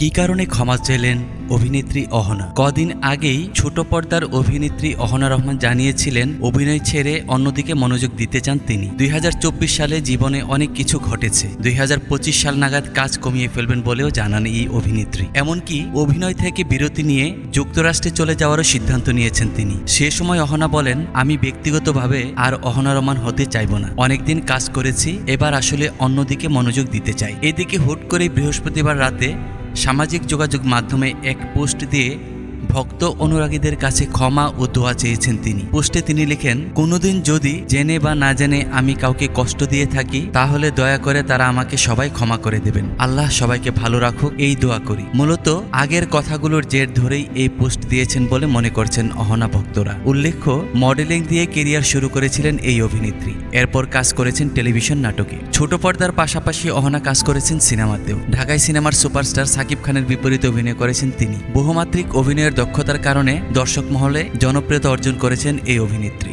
কী কারণে ক্ষমা চাইলেন অভিনেত্রী অহনা? কদিন আগেই ছোট পর্দার অভিনেত্রী অহনা রহমান জানিয়েছিলেন, অভিনয় ছেড়ে অন্যদিকে মনোযোগ দিতে চান তিনি। দুই সালে জীবনে অনেক কিছু ঘটেছে। দুই সাল নাগাদ কাজ কমিয়ে ফেলবেন বলেও জানান এই অভিনেত্রী। এমনকি অভিনয় থেকে বিরতি নিয়ে যুক্তরাষ্ট্রে চলে যাওয়ারও সিদ্ধান্ত নিয়েছেন তিনি। সে সময় অহনা বলেন, আমি ব্যক্তিগতভাবে আর অহনা রহমান হতে চাইব না। অনেকদিন কাজ করেছি, এবার আসলে অন্যদিকে মনোযোগ দিতে চাই। এদিকে হুট করে বৃহস্পতিবার রাতে সামাজিক যোগাযোগ মাধ্যমে এক পোস্ট দিয়ে ভক্ত অনুরাগীদের কাছে ক্ষমা ও দোয়া চেয়েছেন তিনি। পোস্টে তিনি লিখেন, কোনোদিন যদি জেনে বা না জেনে আমি কাউকে কষ্ট দিয়ে থাকি, তাহলে দয়া করে তারা আমাকে সবাই ক্ষমা করে দেবেন। আল্লাহ সবাইকে ভালো রাখুক, এই দোয়া করি। মূলত আগের কথাগুলোর জের ধরেই এই পোস্ট দিয়েছেন বলে মনে করছেন অহনা ভক্তরা। উল্লেখ্য, মডেলিং দিয়ে কেরিয়ার শুরু করেছিলেন এই অভিনেত্রী। এরপর কাজ করেছেন টেলিভিশন নাটকে। ছোট পর্দার পাশাপাশি অহনা কাজ করেছেন সিনেমাতেও। ঢাকায় সিনেমার সুপারস্টার সাকিব খানের বিপরীতে অভিনয় করেছেন তিনি। বহুমাত্রিক অভিনয়ের দক্ষতার কারণে দর্শক মহলে জনপ্রিয়তা অর্জন করেছেন এই অভিনেত্রী।